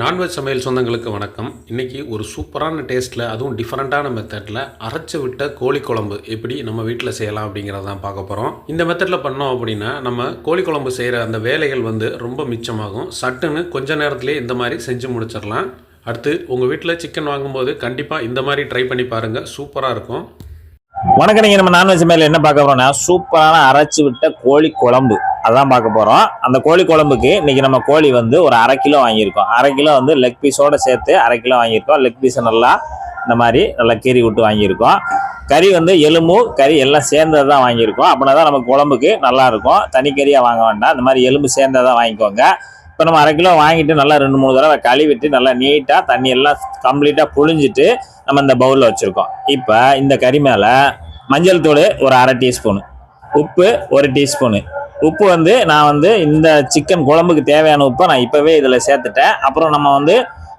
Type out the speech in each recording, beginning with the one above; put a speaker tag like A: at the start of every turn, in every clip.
A: Non veg சமையல் சொந்தங்களுக்கு வணக்கம். இன்றைக்கி ஒரு சூப்பரான டேஸ்ட்டில் அதுவும் டிஃப்ரெண்ட்டான மெத்தடில் அரைச்சி விட்ட கோழி குழம்பு எப்படி நம்ம வீட்டில் செய்யலாம் அப்படிங்கிறத தான் பார்க்க போகிறோம் இந்த மெத்தடில் பண்ணோம் அப்படின்னா நம்ம கோழி குழம்பு செய்கிற அந்த வேலைகள் வந்து ரொம்ப மிச்சமாகும். சட்டுன்னு கொஞ்ச நேரத்திலே இந்த மாதிரி செஞ்சு முடிச்சிடலாம். அடுத்து உங்கள் வீட்டில் சிக்கன் வாங்கும்போது கண்டிப்பாக இந்த மாதிரி ட்ரை பண்ணி பாருங்கள் சூப்பராக இருக்கும்.
B: வணக்கம் நீங்கள் நம்ம நான்வெஜ் மேலே என்ன பார்க்க போகிறோம்னா சூப்பரான அரைச்சி விட்ட கோழி குழம்பு. அதான் பார்க்க போகிறோம் அந்த கோழி குழம்புக்கு இன்றைக்கி நம்ம கோழி வந்து ஒரு அரை கிலோ வாங்கியிருக்கோம். அரை கிலோ வந்து லெக் பீஸோட சேர்த்து அரை கிலோ வாங்கியிருக்கோம். லெக் பீஸை நல்லா இந்த மாதிரி நல்லா கீறி விட்டு வாங்கியிருக்கோம். கறி வந்து எலும்பு கறி எல்லாம் சேர்ந்தது தான் வாங்கியிருக்கோம். அப்படின்னா தான் நமக்கு குழம்புக்கு நல்லாயிருக்கும் தனிக்கறியாக தனி கறியாக வாங்க வேண்டாம். இந்த மாதிரி எலும்பு சேர்ந்ததான் வாங்கிக்கோங்க. இப்போ நம்ம அரை கிலோ வாங்கிட்டு நல்லா ரெண்டு மூணு தடவை கழுவிட்டு நல்லா நீட்டாக தண்ணி எல்லாம் கம்ப்ளீட்டாக புழிஞ்சிட்டு நம்ம இந்த பவுலில் வச்சுருக்கோம். இப்போ இந்த கறி மேலே மஞ்சள் தூள் ஒரு அரை டீஸ்பூனு உப்பு ஒரு டீஸ்பூனு உப்பு வந்து நான் வந்து இந்த சிக்கன் குழம்புக்கு தேவையான உப்பை நான் இப்போவே இதில் சேர்த்துட்டேன். அப்புறம் நம்ம வந்து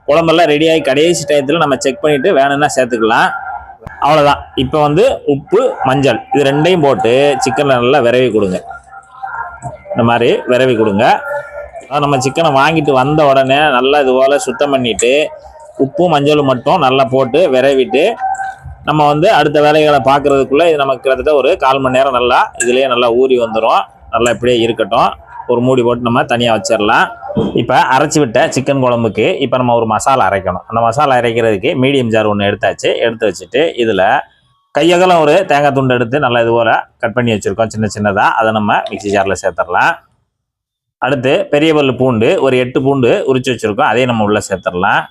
B: குழம்பெல்லாம் ரெடியாகி கடைசி டயத்தில் நம்ம செக் பண்ணிவிட்டு வேணும்னா சேர்த்துக்கலாம். அவ்வளோதான் இப்போ வந்து உப்பு மஞ்சள் இது ரெண்டையும் போட்டு சிக்கனில் நல்லா விரவி கொடுங்க. இந்த மாதிரி விரவி கொடுங்க. நம்ம சிக்கனை வாங்கிட்டு வந்த உடனே நல்லா இது போல் சுத்தம் பண்ணிவிட்டு உப்பும் மஞ்சளும் மட்டும் நல்லா போட்டு விரவிட்டு நம்ம வந்து அடுத்த வேலைகளை பார்க்குறதுக்குள்ளே இது நமக்கு கிட்டத்தட்ட ஒரு கால் மணி நேரம் நல்லா இதுலேயே நல்லா ஊறி வந்துடும் நல்லா இப்படியே இருக்கட்டும். ஒரு மூடி போட்டு நம்ம தனியாக வச்சிடலாம் இப்போ அரைச்சி விட்ட சிக்கன் குழம்புக்கு இப்போ நம்ம ஒரு மசாலா அரைக்கணும். அந்த மசாலா அரைக்கிறதுக்கு மீடியம் ஜார் ஒன்று எடுத்தாச்சு. எடுத்து வச்சுட்டு இதில் கையகலம் ஒரு தேங்காய் துண்டு எடுத்து நல்லா இது போல் கட் பண்ணி வச்சுருக்கோம். சின்ன சின்னதாக அதை நம்ம மிக்சி ஜாரில் சேர்த்துடலாம் அடுத்து பெரிய பல்லு பூண்டு ஒரு எட்டு பூண்டு உரிச்சு வச்சுருக்கோம். அதையும் நம்ம உள்ளே சேர்த்துடலாம்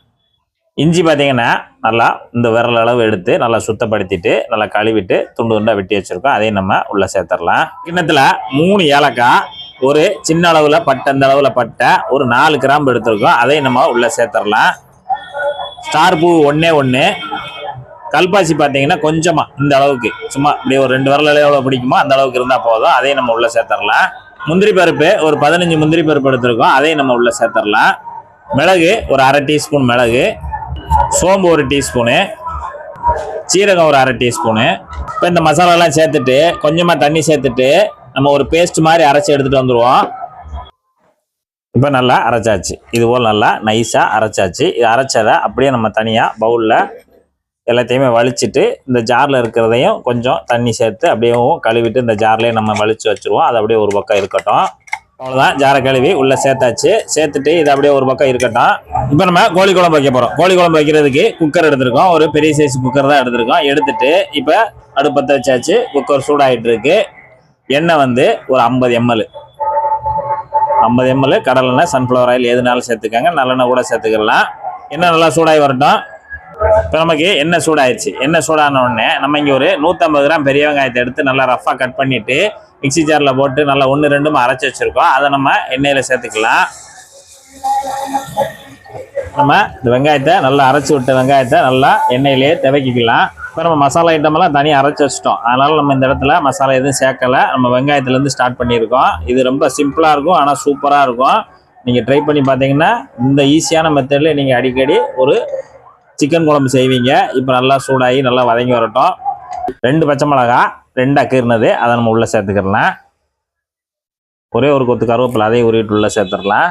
B: இஞ்சி பார்த்தீங்கன்னா நல்லா இந்த விரல் அளவு எடுத்து நல்லா சுத்தப்படுத்திட்டு நல்லா கழுவிட்டு துண்டு துண்டாக வெட்டி வச்சுருக்கோம். அதையும் நம்ம உள்ளே சேர்த்துடலாம். கிண்ணத்தில் மூணு ஏலக்காய் ஒரு சின்ன அளவில் பட்டை இந்த அளவில் பட்டை ஒரு நாலு கிராம்பு எடுத்துருக்கோம். அதையும் நம்ம உள்ளே சேர்த்துடலாம். ஸ்டார் பூ ஒன்றே ஒன்று கல்பாசி பார்த்தீங்கன்னா கொஞ்சமாக இந்த அளவுக்கு. சும்மா இப்படி ஒரு ரெண்டு விரல் எவ்வளோ பிடிக்குமோ அந்த அளவுக்கு இருந்தால் போதும். அதையும் நம்ம உள்ளே சேர்த்துடலாம். முந்திரி பருப்பு ஒரு பதினஞ்சு முந்திரி பருப்பு எடுத்துருக்கோம். அதையும் நம்ம உள்ளே சேர்த்துடலாம். மிளகு ஒரு அரை டீஸ்பூன் மிளகு. சோம்பு ஒரு டீஸ்பூனு சீரகம் ஒரு அரை டீஸ்பூனு. இப்போ இந்த மசாலாலாம் சேர்த்துட்டு கொஞ்சமாக தண்ணி சேர்த்துட்டு நம்ம ஒரு பேஸ்ட் மாதிரி அரைச்சி எடுத்துகிட்டு வந்துடுவோம் இப்போ நல்லா அரைச்சாச்சு. இது போல் நல்லா நைஸாக அரைச்சாச்சு. இது அரைச்சதை அப்படியே நம்ம தனியாக பவுலில் எல்லாத்தையுமே வலிச்சிட்டு இந்த ஜாரில் இருக்கிறதையும் கொஞ்சம் தண்ணி சேர்த்து அப்படியே கழுவிட்டு இந்த ஜார்லேயே நம்ம வலித்து வச்சுருவோம். அது அப்படியே ஒரு பக்கம் இருக்கட்டும். அவ்வளோதான் ஜாரை கழுவி உள்ளே சேர்த்தாச்சு. சேர்த்துட்டு இது அப்படியே ஒரு பக்கம் இருக்கட்டும். இப்போ நம்ம கோழி குழம்பு வைக்க போகிறோம் கோழி குழம்பு வைக்கிறதுக்கு குக்கர் எடுத்திருக்கோம். ஒரு பெரிய சைஸ் குக்கர் தான் எடுத்திருக்கோம். எடுத்துட்டு இப்போ அடுப்பத்தை வச்சாச்சு. குக்கர் சூடாகிட்டு இருக்கு. எண்ணெய் வந்து ஒரு ஐம்பது எம்எல் ஐம்பது எம்எல் கடலெண்ணெய் சன்ஃப்ளவர் ஆயில் எதுனாலும் சேர்த்துக்கோங்க. நல்லெண்ணெய் கூட சேர்த்துக்கலாம். எண்ணெய் நல்லா சூடாகி வரட்டும். இப்போ நமக்கு எண்ணெய் சூடாயிடுச்சு எண்ணெய் சூடான உடனே நம்ம இங்கே ஒரு நூற்றம்பது கிராம் பெரிய வெங்காயத்தை எடுத்து நல்லா ரஃபாக கட் பண்ணிவிட்டு மிக்ஸி ஜாரில் போட்டு நல்லா ஒன்று ரெண்டும் அரைச்சி வச்சுருக்கோம். அதை நம்ம எண்ணெயில் சேர்த்துக்கலாம். நம்ம இந்த வெங்காயத்தை நல்லா அரைச்சி விட்ட வெங்காயத்தை நல்லா எண்ணெயிலேயே துவக்கிக்கலாம். இப்போ நம்ம மசாலா ஐட்டமெல்லாம் தனியாக அரைச்சி வச்சிட்டோம். அதனால் நம்ம இந்த இடத்துல மசாலா எதுவும் சேர்க்கலை. நம்ம வெங்காயத்துலேருந்து ஸ்டார்ட் பண்ணியிருக்கோம். இது ரொம்ப சிம்பிளாக இருக்கும் ஆனால் சூப்பராக இருக்கும். நீங்கள் ட்ரை பண்ணி பார்த்தீங்கன்னா இந்த ஈஸியான மெத்தடில் நீங்கள் அடிக்கடி ஒரு சிக்கன் குழம்பு செய்வீங்க. இப்போ நல்லா சூடாகி நல்லா வதங்கி வரட்டும். ரெண்டு பச்சை மிளகா ரெண்டு அக்கீர்னது அதை நம்ம உள்ளே சேர்த்துக்கிடலாம். ஒரே ஒரு கொத்து கருவேப்பிலை அதையும் உருவிட்டு உள்ளே சேர்த்துடலாம்.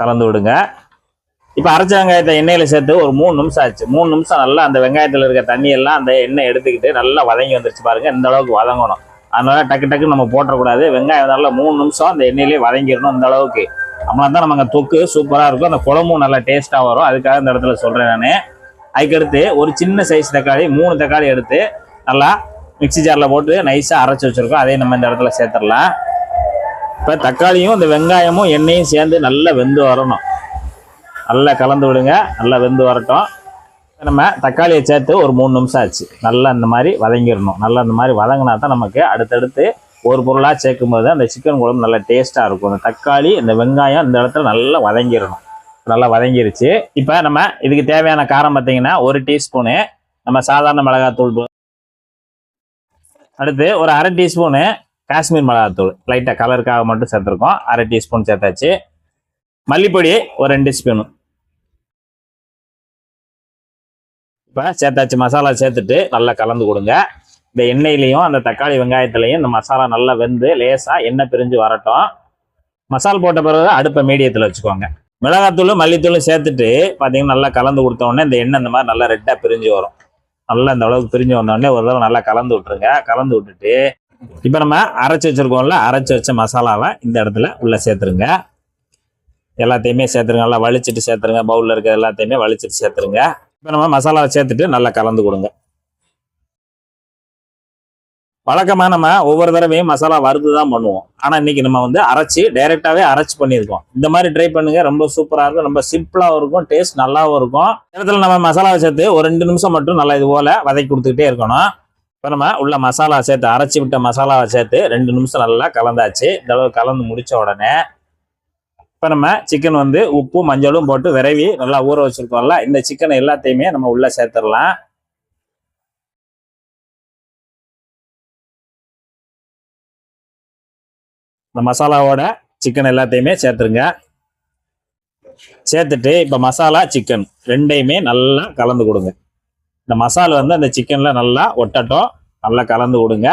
B: கலந்து விடுங்க. இப்போ அரைச்ச வெங்காயத்தை எண்ணெயில் சேர்த்து ஒரு மூணு நிமிஷம் ஆச்சு. மூணு நிமிஷம் நல்லா அந்த வெங்காயத்தில் இருக்க தண்ணியெல்லாம் அந்த எண்ணெய் எடுத்துக்கிட்டு நல்லா வதங்கி வந்துருச்சு பாருங்கள் இந்த அளவுக்கு வதங்கணும். அதனால டக்கு டக்கு நம்ம போட்டக்கூடாது வெங்காயம் நல்லா மூணு நிமிஷம் அந்த எண்ணெயிலே வதங்கிடணும் இந்த அளவுக்கு. அப்படின்னா தான் நமக்கு தொக்கு சூப்பராக இருக்கும். அந்த குழம்பும் நல்லா டேஸ்ட்டாக வரும். அதுக்காக இந்த இடத்துல சொல்கிறேன் நான். அதுக்கடுத்து ஒரு சின்ன சைஸ் தக்காளி மூணு தக்காளி எடுத்து நல்லா மிக்ஸி ஜாரில் போட்டு நைஸாக அரைச்சி வச்சுருக்கோம். அதையும் நம்ம இந்த இடத்துல சேர்த்துடலாம். இப்போ தக்காளியும் இந்த வெங்காயமும் எண்ணெயும் சேர்ந்து நல்லா வெந்து வரணும். நல்லா கலந்து விடுங்க. நல்லா வெந்து வரட்டும். நம்ம தக்காளியை சேர்த்து ஒரு மூணு நிமிஷம் ஆச்சு. நல்லா இந்த மாதிரி வதங்கிடணும். நல்லா இந்த மாதிரி வதங்கினா தான் நமக்கு அடுத்தடுத்து ஒரு பொருளாக சேர்க்கும் போது அந்த சிக்கன் குழம்பு நல்லா டேஸ்ட்டாக இருக்கும். அந்த தக்காளி இந்த வெங்காயம் இந்த இடத்துல நல்லா வதங்கிடணும். நல்லா வதங்கிருச்சு. இப்போ நம்ம இதுக்கு தேவையான காரம் பார்த்தீங்கன்னா ஒரு டீஸ்பூனு நம்ம சாதாரண மிளகாத்தூள் அடுத்து ஒரு அரை டீஸ்பூனு காஷ்மீர் மிளகாத்தூள். லைட்டாக கலருக்காக மட்டும் சேர்த்துருக்கோம். அரை டீஸ்பூன் சேர்த்தாச்சு. மல்லிப்பொடி ஒரு ரெண்டு ஸ்பூனு இப்போ சேர்த்தாச்சு. மசாலா சேர்த்துட்டு நல்லா கலந்து கொடுங்க. இந்த எண்ணெயிலையும் அந்த தக்காளி வெங்காயத்துலையும் இந்த மசாலா நல்லா வெந்து லேசாக எண்ணெய் பிரிஞ்சு வரட்டும். மசால் போட்ட பிறகு அடுப்பை மீடியத்தில் வச்சுக்கோங்க. மிளகாத்தூள் மல்லித்தூளும் சேர்த்துட்டு பார்த்தீங்கன்னா நல்லா கலந்து கொடுத்த உடனே இந்த எண்ணெய் இந்த மாதிரி நல்லா ரெட்டாக பிரிஞ்சு வரும். நல்லா இந்த அளவுக்கு பிரிஞ்சு வந்தோடனே ஒரு தடவை நல்லா கலந்து விட்டுருங்க. கலந்து விட்டுட்டு இப்போ நம்ம அரைச்சி வச்சிருக்கோம்ல அரைச்சி வச்ச மசாலாவை இந்த இடத்துல உள்ளே சேர்த்துருங்க. எல்லாத்தையுமே சேர்த்துருங்க. நல்லா வலிச்சிட்டு சேர்த்துருங்க. பவுலில் இருக்க எல்லாத்தையுமே வலிச்சிட்டு சேர்த்துருங்க. இப்போ நம்ம மசாலாவை சேர்த்துட்டு நல்லா கலந்து கொடுங்க. வழக்கமாக நம்ம ஒவ்வொரு தடவையும் மசாலா வறுத்து தான் பண்ணுவோம். ஆனால் இன்னைக்கு நம்ம வந்து அரைச்சி டைரெக்டாகவே அரைச்சி பண்ணியிருக்கோம். இந்த மாதிரி ட்ரை பண்ணுங்க. ரொம்ப சூப்பராக இருக்கும். ரொம்ப சிம்பிளாகவும் இருக்கும். டேஸ்ட் நல்லாவும் இருக்கும். இடத்துல நம்ம மசாலாவை சேர்த்து ஒரு ரெண்டு நிமிஷம் மட்டும் நல்லா இது போல் வதக்கி கொடுத்துக்கிட்டே இருக்கணும். இப்போ நம்ம உள்ள மசாலா சேர்த்து அரைச்சி விட்ட மசாலாவை சேர்த்து ரெண்டு நிமிஷம் நல்லா கலந்தாச்சு. இந்த அளவு கலந்து முடித்த உடனே இப்போ நம்ம சிக்கன் வந்து உப்பு மஞ்சளும் போட்டு விரவி நல்லா ஊற வச்சுருக்கோம்ல. இந்த சிக்கன் எல்லாத்தையுமே நம்ம உள்ளே சேர்த்துடலாம். இந்த மசாலாவோட சிக்கன் எல்லாத்தையுமே சேர்த்துருங்க. சேர்த்துட்டு இப்போ மசாலா சிக்கன் ரெண்டையுமே நல்லா கலந்து கொடுங்க. இந்த மசாலா வந்து அந்த சிக்கனில் நல்லா ஒட்டட்டும் நல்லா கலந்து கொடுங்க.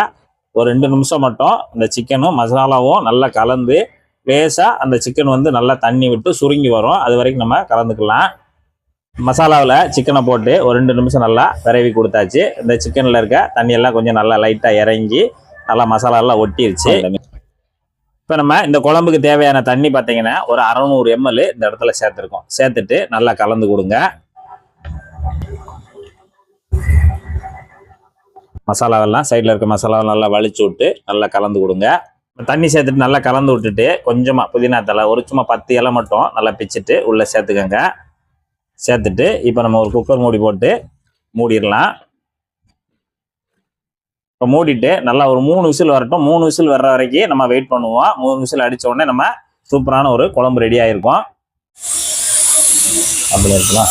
B: ஒரு ரெண்டு நிமிஷம் மட்டும் இந்த சிக்கனும் மசாலாவும் நல்லா கலந்து லேசாக அந்த சிக்கன் வந்து நல்லா தண்ணி விட்டு சுருங்கி வரும். அது வரைக்கும் நம்ம கலந்துக்கலாம். மசாலாவில் சிக்கனை போட்டு ஒரு ரெண்டு நிமிஷம் நல்லா விரவி கொடுத்தாச்சு. இந்த சிக்கனில் இருக்க தண்ணியெல்லாம் கொஞ்சம் நல்லா லைட்டாக இறங்கி நல்லா மசாலாலாம் ஒட்டிருச்சு. இப்போ நம்ம இந்த குழம்புக்கு தேவையான தண்ணி பார்த்தீங்கன்னா ஒரு அறநூறு எம்எல் இந்த இடத்துல சேர்த்துருக்கோம். சேர்த்துட்டு நல்லா கலந்து கொடுங்க. மசாலாவெல்லாம் சைடில் இருக்க மசாலாவை நல்லா வலிச்சு விட்டு நல்லா கலந்து கொடுங்க. தண்ணி சேர்த்துட்டு நல்லா கலந்து விட்டுட்டு கொஞ்சமாக புதினா தலை ஒரு சும்மா பத்து இலை மட்டும் நல்லா பிச்சுட்டு உள்ளே சேர்த்துக்கோங்க. சேர்த்துட்டு இப்போ நம்ம ஒரு குக்கர் மூடி போட்டு மூடிடலாம். இப்போ மூடிட்டு நல்லா ஒரு மூணு விசில் வரட்டும். மூணு விசில் வர்ற வரைக்கும் நம்ம வெயிட் பண்ணுவோம். மூணு விசில் அடித்த உடனே நம்ம சூப்பரான ஒரு குழம்பு ரெடி ஆகிருக்கும் அப்படி இருக்கலாம்.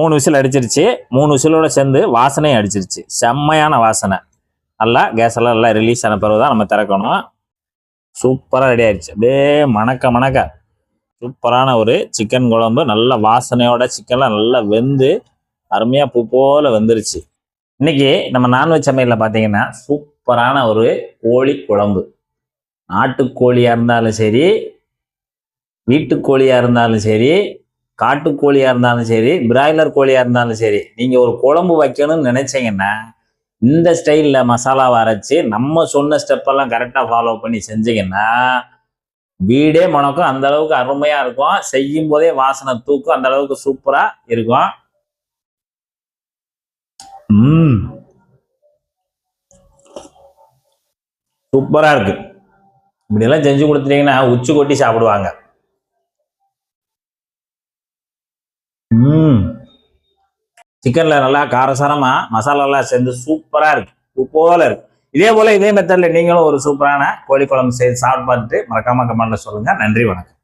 B: மூணு விசில் அடிச்சிருச்சு. மூணு விசிலோட சேர்ந்து வாசனையும் அடிச்சிருச்சு. செம்மையான வாசனை. நல்லா கேஸ் எல்லாம் நல்லா ரிலீஸ் ஆன பிறகு தான் நம்ம திறக்கணும். சூப்பராக ரெடி ஆயிடுச்சு அப்படியே மணக்க மணக்க. சூப்பரான ஒரு சிக்கன் குழம்பு. நல்ல வாசனையோட சிக்கன்லாம் நல்லா வெந்து அருமையாக பூ போல் வெந்துருச்சு. இன்னைக்கு நம்ம நான்வெஜ் சமையலில் பார்த்தீங்கன்னா சூப்பரான ஒரு கோழி குழம்பு. நாட்டுக்கோழியாக இருந்தாலும் சரி வீட்டுக்கோழியாக இருந்தாலும் சரி காட்டுக்கோழியாக இருந்தாலும் சரி பிராய்லர் கோழியாக இருந்தாலும் சரி நீங்கள் ஒரு குழம்பு வைக்கணும்னு நினைச்சீங்கன்னா இந்த ஸ்டைலில் மசாலாவை அரைச்சி நம்ம சொன்ன ஸ்டெப்பெல்லாம் கரெக்டாக ஃபாலோ பண்ணி செஞ்சிங்கன்னா வீடே மணக்கும் அந்தளவுக்கு அருமையாக இருக்கும். செய்யும் போதே வாசனை தூக்கும் அந்த அளவுக்கு சூப்பராக இருக்கும். ம். சூப்பராக இருக்கு. இப்படியெல்லாம் செஞ்சு கொடுத்துட்டீங்கன்னா உச்சி கொட்டி சாப்பிடுவாங்க. ம். சிக்கனில் நல்லா காரசாரமா மசாலாலாம் சேர்ந்து சூப்பராக இருக்கு. சூப்பராக இருக்கு. இதே போல் இதே மெத்தடில் நீங்களும் ஒரு சூப்பரான கோழி குழம்பு செய்து சாப்பிட்டு பார்த்துட்டு மறக்காம கமெண்ட்டில் சொல்லுங்கள் நன்றி வணக்கம்.